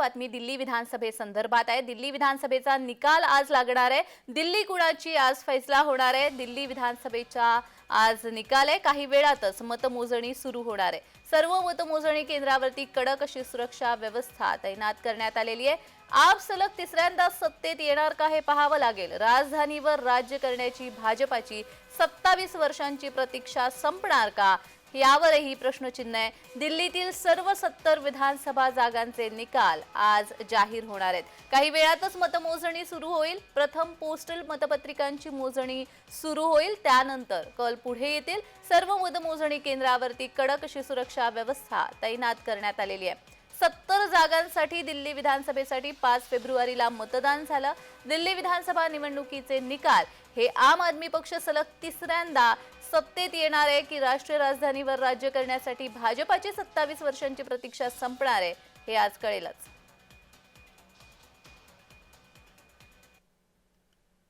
बातमी दिल्ली विधानसभेसंदर्भात आहे. दिल्ली विधानसभेचा निकाल आज लागणार आहे. दिल्ली कुणाची आज फैसला होणार आहे? दिल्ली विधानसभेचा आज निकाल आहे. काही वेळातच मतमोजणी सुरू होणार आहे. सर्व मतमोजणी केंद्रावरती कडक अशी सुरक्षा व्यवस्था तैनात करण्यात आलेली आहे. आप सलग तिसऱ्यांदा सत्तेत येणार का हे पाहावं लागेल. राजधानीवर राज्य करण्याची भाजपाची सत्तावीस वर्षांची प्रतीक्षा संपणार का? यावरही प्रश्नचिन्ह आहे. दिल्लीतील सर्व सत्तर विधानसभा जागांचे निकाल आज जाहीर होणार आहेत. काही वेळातच मतमोजणी सुरू होईल. प्रथम पोस्टल मतपत्रिकांची मोजणी सुरू होईल. त्यानंतर कल पुढे येतील. सर्व मतमोजणी केंद्रावरती कडक अशी सुरक्षा व्यवस्था तैनात करण्यात आलेली आहे. सत्तर जागांसाठी दिल्ली विधानसभेसाठी पाच फेब्रुवारीला मतदान झालं. दिल्ली विधानसभा निवडणुकीचे निकाल हे आम आदमी पक्ष सलग तिसऱ्यांदा सत्तेत येणार आहे की राष्ट्रीय राजधानीवर राज्य करण्यासाठी भाजपाची सत्तावीस वर्षांची प्रतीक्षा संपणार आहे हे आज कळेलच.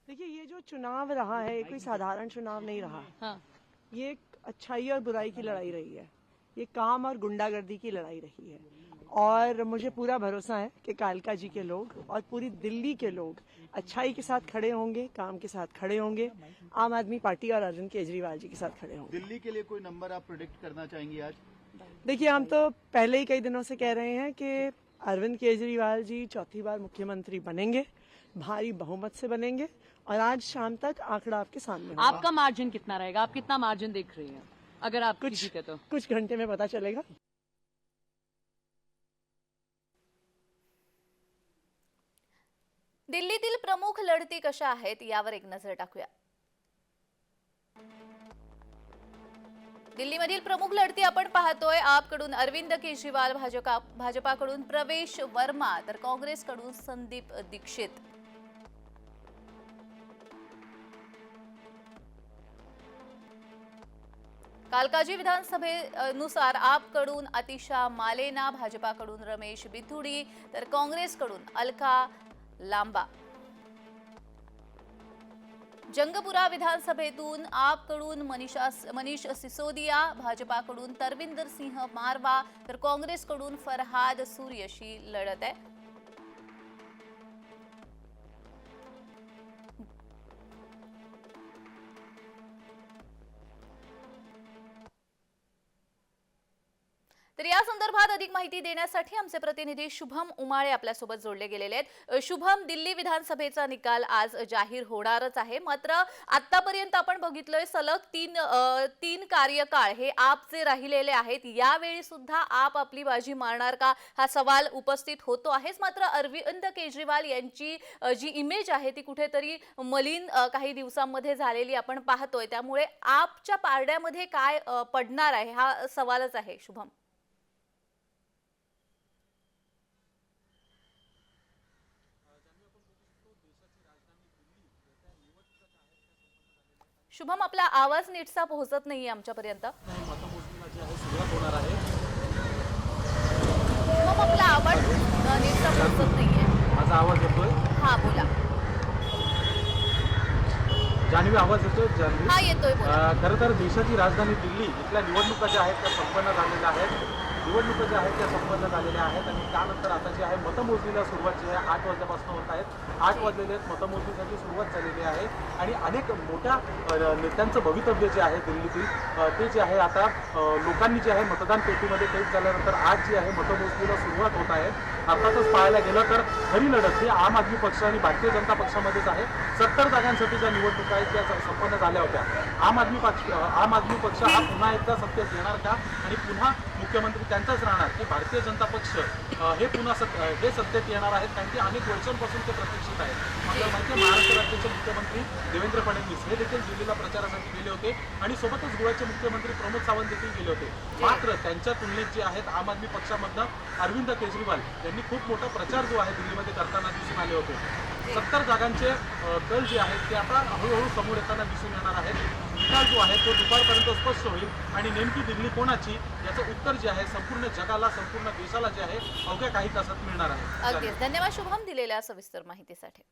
देखिए ये जो चुनाव रहा है कोई साधारण चुनाव नहीं रहा। हाँ. ये एक अच्छाई और बुराई की लड़ाई रही है। ये काम और गुंडागर्दी की लड़ाई रही है। और मुझे पूरा भरोसा है कि कालका जी के लोग और पूरी दिल्ली के लोग अच्छाई के साथ खड़े होंगे काम के साथ खड़े होंगे आम आदमी पार्टी और अरविंद केजरीवाल जी के साथ खड़े होंगे। दिल्ली के लिए कोई नंबर आप प्रोडिक्ट करना चाहेंगे आज? देखिए हम तो पहले ही कई दिनों से कह रहे हैं कि अरविंद केजरीवाल जी चौथी बार मुख्यमंत्री बनेंगे भारी बहुमत से बनेंगे और आज शाम तक आंकड़ा आपके सामने होगा। आपका मार्जिन कितना रहेगा? आप कितना मार्जिन देख रही हैं? अगर आप कुछ जीते तो। कुछ घंटे में पता चलेगा। दिल्लीतील प्रमुख लढती कशा आहेत यावर एक नजर टाकूया. दिल्लीमधील प्रमुख लढती आपण पाहतोय. आपकडून अरविंद केजरीवाल भाजपा भाजपाकडून प्रवेश वर्मा तर काँग्रेसकडून संदीप दीक्षित. कालकाजी विधानसभेनुसार आपकडून अतिशा मालेना भाजपाकडून रमेश बिथुडी तर काँग्रेसकडून अलका लांबा. जंगपुरा विधानसभेतून आपकडून मनीषा मनीष सिसोदिया भाजपाकडून तरविंदर सिंह मारवा तर काँग्रेसकडून फरहाद सूर्यशी लढत आहे. तर या संदर्भात अधिक माहिती देण्यासाठी आमचे प्रतिनिधी शुभम उमाळे आपल्यासोबत जोडले गेलेले आहेत. शुभम दिल्ली विधानसभेचा निकाल आज जाहीर होणारच आहे. मात्र आतापर्यंत आपण बघितलंय सलग तीन तीन कार्यकाळ हे आप जे राहिलेले आहेत यावेळी सुद्धा आप आपली बाजी मारणार का हा सवाल उपस्थित होतो आहेच. मात्र अरविंद केजरीवाल यांची जी इमेज आहे ती कुठेतरी मलिन काही दिवसांमध्ये झालेली आपण पाहतोय. त्यामुळे आपच्या पारड्यामध्ये काय पडणार आहे हा सवालच आहे शुभम. शुभम आपला आवाज नीटसा पोहोचत नाहीये आमच्यापर्यंत. शुभम आपला आवाज नीटसा पोहोचत नाहीये. माझा आवाज येतोय? हा बोला. जान्हवी आवाज येतोय? जान्हवी. हा येतोय खरं तर देशाची राजधानी दिल्ली इथल्या निवडणुका ज्या आहेत त्या संपन्न झालेल्या आहेत. निवडणुका ज्या आहेत त्या संपन्न झालेल्या आहेत आणि त्यानंतर आता जी आहे मतमोजणीला सुरुवात जी आहे आठ वाजल्यापासून होत आहेत. आठ वाजलेले आहेत मतमोजणीसाठी सुरुवात झालेली आहे आणि अनेक मोठ्या नेत्यांचं भवितव्य जे आहे दिल्लीतील ते जे आहे आता लोकांनी जे आहे मतदान पेटीमध्ये कैद झाल्यानंतर आज जी आहे मतमोजणीला सुरुवात होत आहे. अर्थातच पाहायला गेलं तर खरी लढत ही आम आदमी पक्ष आणि भारतीय जनता पक्षामध्येच आहे. सत्तर जागांसाठी ज्या निवडणुका आहेत त्या संपन्न झाल्या होत्या. आम आदमी पक्ष आम आदमी पक्ष हा पुन्हा एकदा सत्तेत येणार का? आणि पुन्हा मुख्यमंत्री त्यांचाच राहणार की भारतीय जनता पक्ष हे पुन्हा सत हे सत्तेत येणार आहेत कारण की अनेक वर्षांपासून ते प्रतीक्षित आहेत. आपल्याला माहिती आहे महाराष्ट्र राज्याचे मुख्यमंत्री देवेंद्र फडणवीस हे देखील दिल्लीला प्रचारासाठी गेले होते आणि सोबतच गोव्याचे मुख्यमंत्री प्रमोद सावंत देखील गेले होते. मात्र त्यांच्या तुलनेत जे आहेत आम आदमी पक्षामधनं अरविंद केजरीवाल यांनी खूप मोठा प्रचार जो आहे दिल्लीमध्ये करताना दिसून आले होते. सत्तर जागांचे दल कल जे आहेत ते आता हळूहळू समोर येताना दिसून येणार आहेत. निकाल जो आहे तो दुपारपर्यंत स्पष्ट होईल आणि नेमकी दिल्ली कोणाची याचं उत्तर जे आहे संपूर्ण जगाला संपूर्ण देशाला जे आहे अवघ्या काही तासात मिळणार आहे. अगदीच. धन्यवाद शुभम दिलेल्या सविस्तर माहितीसाठी.